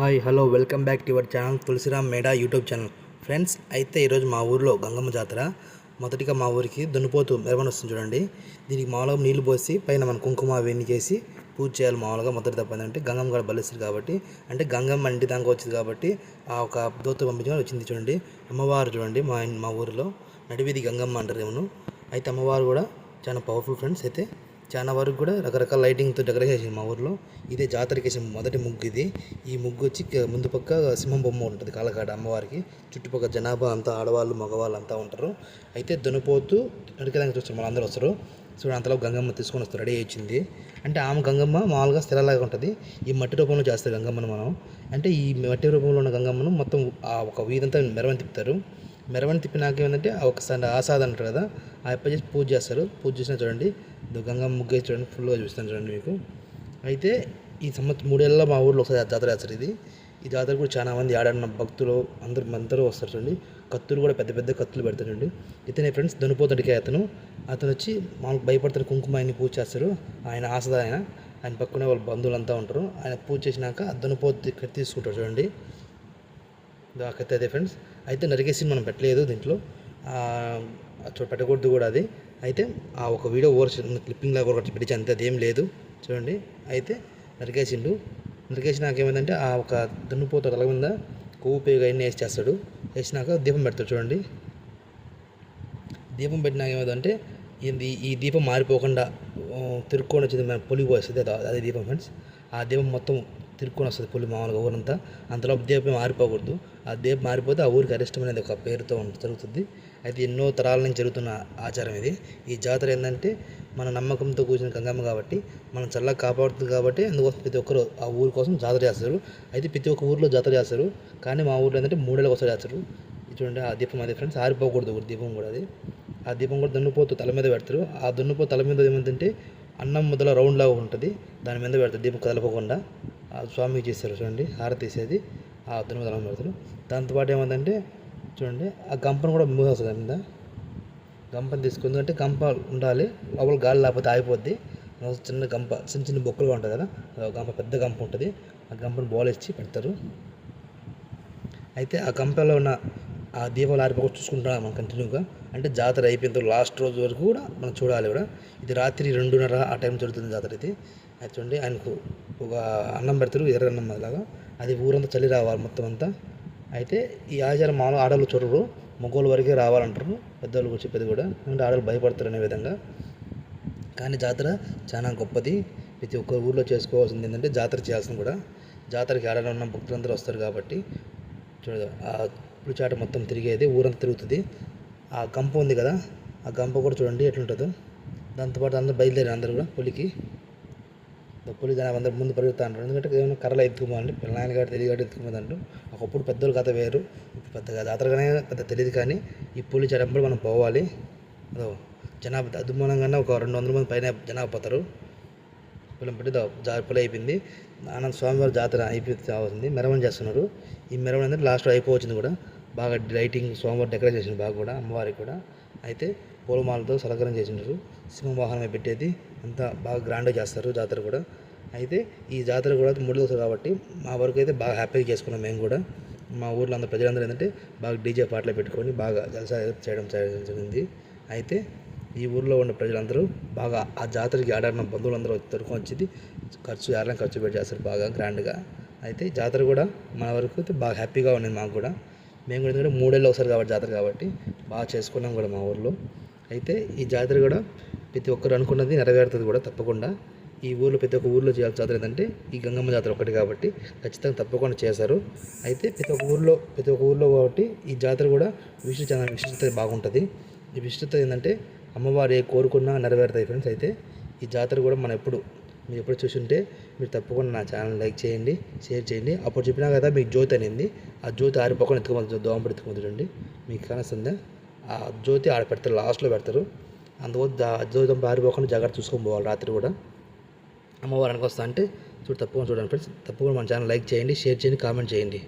Hi hello welcome back to your channel Tulasiram Meda YouTube channel. Friends అయితే ఈరోజు మా ఊరిలో గంగమ్మ జాతర. మొదటిగా మా ఊరికి దున్నుపోతు మెరవని వస్తుంది చూడండి. దీనికి మామూలుగా నీళ్ళు పోసి పైన మన కుంకుమ అవన్నీ చేసి పూజ చేయాలి మామూలుగా. మొదటి తప్ప అంటే గంగమ్మ కూడా బలిస్తుంది కాబట్టి అంటే గంగమ్మ ఇంటి దాకా వచ్చింది కాబట్టి ఆ ఒక దూత పంపించడం వచ్చింది చూడండి. అమ్మవారు చూడండి మా మా ఊరిలో నడివేది గంగమ్మ అంటారు ఏమను. అయితే అమ్మవారు కూడా చాలా పవర్ఫుల్ ఫ్రెండ్స్ అయితే. చాలా వరకు కూడా రకరకాల లైటింగ్తో డెకరేషన్ చేసింది మా ఊర్లో. ఇదే జాతరకి వేసిన మొదటి ముగ్గు ఇది. ఈ ముగ్గు వచ్చి ముందు పక్క సింహం బొమ్మ ఉంటుంది కాలకాడ అమ్మవారికి. చుట్టుపక్కల జనాభా అంతా ఆడవాళ్ళు మగవాళ్ళు అంతా ఉంటారు. అయితే దునిపోతూ నడికేదానికి చూస్తారు మనందరూ వస్తారు. చూడండి అంతలో గంగమ్మ తీసుకొని వస్తారు రెడీ వచ్చింది అంటే ఆమె గంగమ్మ మామూలుగా స్థిరలాగా ఉంటుంది. ఈ మట్టి రూపంలో చేస్తారు గంగమ్మను మనం. అంటే ఈ మట్టి రూపంలో ఉన్న గంగమ్మను మొత్తం ఆ ఒక వీధంతా మెరవని తిప్పుతారు. మెరవని తిప్పినాక ఏంటంటే ఒకసారి ఆసాద్ అంటారు కదా ఆ అప్ప చేసి పూజ చేస్తారు. పూజ చేసిన చూడండి ఇదో ముగ్గు చూడండి ఫుల్గా చూపిస్తాను చూడండి మీకు. అయితే ఈ సంవత్సరం మూడేళ్ళలో మా ఊళ్ళో ఒకసారి జాతర చేస్తారు ఇది. ఈ జాతర కూడా చాలా మంది ఆడన్న భక్తులు అందరు అందరూ వస్తారు చూడండి. కత్తులు కూడా పెద్ద పెద్ద కత్తులు పెడతారు చూడండి. ఇతనే ఫ్రెండ్స్ దొనిపోతాడికి అతను. అతను వచ్చి మామూలు భయపడతారు కుంకుమ ఆయన్ని పూజ చేస్తారు. ఆయన ఆసద ఆయన. ఆయన పక్కనే వాళ్ళ బంధువులు అంతా ఉంటారు. ఆయన పూజ చేసినాక దొనిపోతు తీసుకుంటారు చూడండి. దాకైతే అదే ఫ్రెండ్స్ అయితే నరికేసి మనం పెట్టలేదు దీంట్లో. ఆ, పెట్టకూడదు కూడా అది. అయితే ఆ ఒక వీడియో ఓవర్ క్లిప్పింగ్ లాగా ఒకటి పెట్టించి అంతే అదేం లేదు. చూడండి. అయితే నరికేసిండు. నరికేసినాక ఏమైందంటే ఆ ఒక దున్నుపోత తల మీద కొవ్వు పేగ అన్నీ వేసి చేస్తాడు వేసినాక దీపం పెడతాడు చూడండి. దీపం పెట్టినాక ఏమైందంటే ఇది ఈ దీపం మారిపోకుండా తిరుక్కొని వచ్చింది మన పొలిగి అది అదే దీపం ఫ్రెండ్స్ ఆ దీపం మొత్తం తిరుక్కొని వస్తుంది పులి మామూలుగా ఊరంతా. అంతలో దీపం మారిపోకూడదు. ఆ దీపం మారిపోతే ఆ ఊరికి అరిష్టం అనేది ఒక పేరుతో జరుగుతుంది. అయితే ఎన్నో తరాల నుంచి జరుగుతున్న ఆచారం ఇది. ఈ జాతర ఏంటంటే మన నమ్మకంతో కూర్చున్న గంగమ్మ కాబట్టి మనం చల్లగా కాపాడుతుంది కాబట్టి అందుకోసం ప్రతి ఒక్కరు ఆ ఊరి కోసం జాతర చేస్తారు. అయితే ప్రతి ఒక్క ఊరిలో జాతర చేస్తారు. కానీ మా ఊర్లో ఏంటంటే మూడేళ్ళకి ఒకసారి చేస్తారు. చూడండి ఆ దీపం అది ఫ్రెండ్స్ ఆరిపోకూడదు ఒక దీపం కూడా అది. ఆ దీపం కూడా దున్నుపోతూ తల మీద పెడతారు. ఆ దున్నుపో తల మీద ఏమంటే అన్నం ముద్దల రౌండ్ లాగా ఉంటుంది. దాని మీద పెడతారు. దీపం కదలపోకుండా ఆ స్వామికి చేస్తారు చూడండి హారతి తీసేది ఆ దున్నుపో తల పెడతారు దాంతోపాటు ఏమందంటే చూడండి ఆ గంపను కూడా మూసేస్తుంది కింద గంపను తీసుకుంది అంటే గంప ఉండాలి లోపల గాలి లేకపోతే ఆగిపోద్ది. చిన్న గంప చిన్న చిన్న బొక్కలుగా ఉంటుంది కదా గంప పెద్ద గంప ఉంటుంది. ఆ గంపను బోలేసి పెడతారు. అయితే ఆ గంపలో ఉన్న ఆ దీపం ఆరిపోకుండా చూసుకుంటాం మనం కంటిన్యూగా. అంటే జాతర అయిపోయిన తర్వాత లాస్ట్ రోజు వరకు కూడా మనం చూడాలి కూడా. ఇది రాత్రి రెండున్నర ఆ టైం జరుగుతుంది జాతర అయితే. చూడండి ఆయనకు ఒక అన్నం పెడతారు ఎర్ర అన్నం అలాగా అది ఊరంతా చలి రావాలి మొత్తం అంతా. అయితే ఈ ఆచారం మామూలు ఆడవాళ్ళు చూడరు. మగవాళ్ళ వరకే రావాలంటారు. పెద్దవాళ్ళు కూడా చెప్పేది కూడా. అంటే ఆడవాళ్ళు భయపడతారు అనే విధంగా. కానీ జాతర చాలా గొప్పది. ప్రతి ఒక్క ఊర్లో చేసుకోవాల్సింది ఏంటంటే జాతర చేయాల్సింది కూడా. జాతరకి ఆడాలన్న ఉన్న భక్తులందరూ వస్తారు కాబట్టి చూడ ఇప్పుడు పులిచాట మొత్తం తిరిగేది ఊరంతా తిరుగుతుంది. ఆ గంప ఉంది కదా ఆ గంప కూడా చూడండి ఎట్లుంటుందో. దాంతోపాటు అందరూ బయలుదేరారు అందరూ కూడా పులికి. పులి దాని అందరూ ముందు పెరుగుతా అంటారు. ఎందుకంటే ఏమైనా కర్రలు ఎత్తుకోమండి పిల్లలు కాబట్టి తెలియదు ఎత్తుకుపోతుంది ఎత్తుకోమంటారు ఒకప్పుడు పెద్దోళ్ళు కథ వేరు ఇప్పుడు పెద్దగా జాతరగానే పెద్ద తెలియదు కానీ ఈ పులి చెడప్పుడు మనం పోవాలి. అదో జనాభా అదుమానంగానే ఒక రెండు వందల మంది పైన జనాభా పోతారు. పొలం పెట్టి జాతర అయిపోయింది. ఆనంద స్వామివారి జాతర అయిపోయి కావాల్సింది. మెరవని చేస్తున్నారు. ఈ మెరవని అనేది లాస్ట్ అయిపోవచ్చింది కూడా. బాగా లైటింగ్ స్వామివారి డెకరేట్ చేసింది బాగా కూడా అమ్మవారికి కూడా. అయితే పూలమాలతో సలకరం చేసిండ్రు. సింహవాహనమే పెట్టేది. అంతా బాగా గ్రాండ్గా చేస్తారు జాతర కూడా. అయితే ఈ జాతర కూడా మూడు కాబట్టి మా వరకు అయితే బాగా హ్యాపీగా చేసుకున్నాం మేము కూడా. మా ఊర్లో అంత ప్రజలందరూ ఏంటంటే బాగా డీజే పాటలు పెట్టుకొని బాగా జలసా చేయడం జరిగింది. అయితే ఈ ఊర్లో ఉన్న ప్రజలందరూ బాగా ఆ జాతరకి ఆడాడిన బంధువులందరూ తరుకొని వచ్చింది. ఖర్చు ఎవరైనా ఖర్చు పెట్టి చేస్తారు బాగా గ్రాండ్గా. అయితే జాతర కూడా మన వరకు అయితే బాగా హ్యాపీగా ఉన్నది మాకు కూడా. మేము కూడా ఎందుకంటే మూడేళ్ళు ఒకసారి కాబట్టి జాతర కాబట్టి బాగా చేసుకున్నాం కూడా మా ఊర్లో. అయితే ఈ జాతర కూడా ప్రతి ఒక్కరు అనుకున్నది నెరవేరుతుంది కూడా తప్పకుండా. ఈ ఊర్లో ప్రతి ఒక్క ఊర్లో చేయాల్సిన జాతర ఏంటంటే ఈ గంగమ్మ జాతర ఒకటి కాబట్టి ఖచ్చితంగా తప్పకుండా చేశారు. అయితే ప్రతి ఒక్క ఊర్లో ప్రతి ఒక్క ఊర్లో కాబట్టి ఈ జాతర కూడా విశిష్ట విశిష్టత బాగుంటుంది. ఈ విశిష్టత ఏంటంటే అమ్మవారు ఏ కోరుకున్నా నెరవేరుతాయి ఫ్రెండ్స్ అయితే ఈ జాతర కూడా మనం ఎప్పుడు మీరు ఎప్పుడు చూసుంటే మీరు తప్పకుండా నా ఛానల్ లైక్ చేయండి షేర్ చేయండి. అప్పుడు చెప్పినా కదా మీకు జ్యోతి అనింది. ఆ జ్యోతి ఆరిపోకుండా ఎత్తుకోమని దోమపడి ఎత్తుకోమని మీకు కనిస్తుందా? ఆ జ్యోతి ఆడ పెడతారు లాస్ట్లో పెడతారు. అందువల్ల దా- జ్యోతి ఆరిపోకుండా జాగ్రత్త చూసుకొని పోవాలి రాత్రి కూడా. అమ్మవారు వస్తా అంటే చూడు తప్పకుండా చూడండి ఫ్రెండ్స్ తప్పకుండా మన ఛానల్ లైక్ చేయండి షేర్ చేయండి కామెంట్ చేయండి.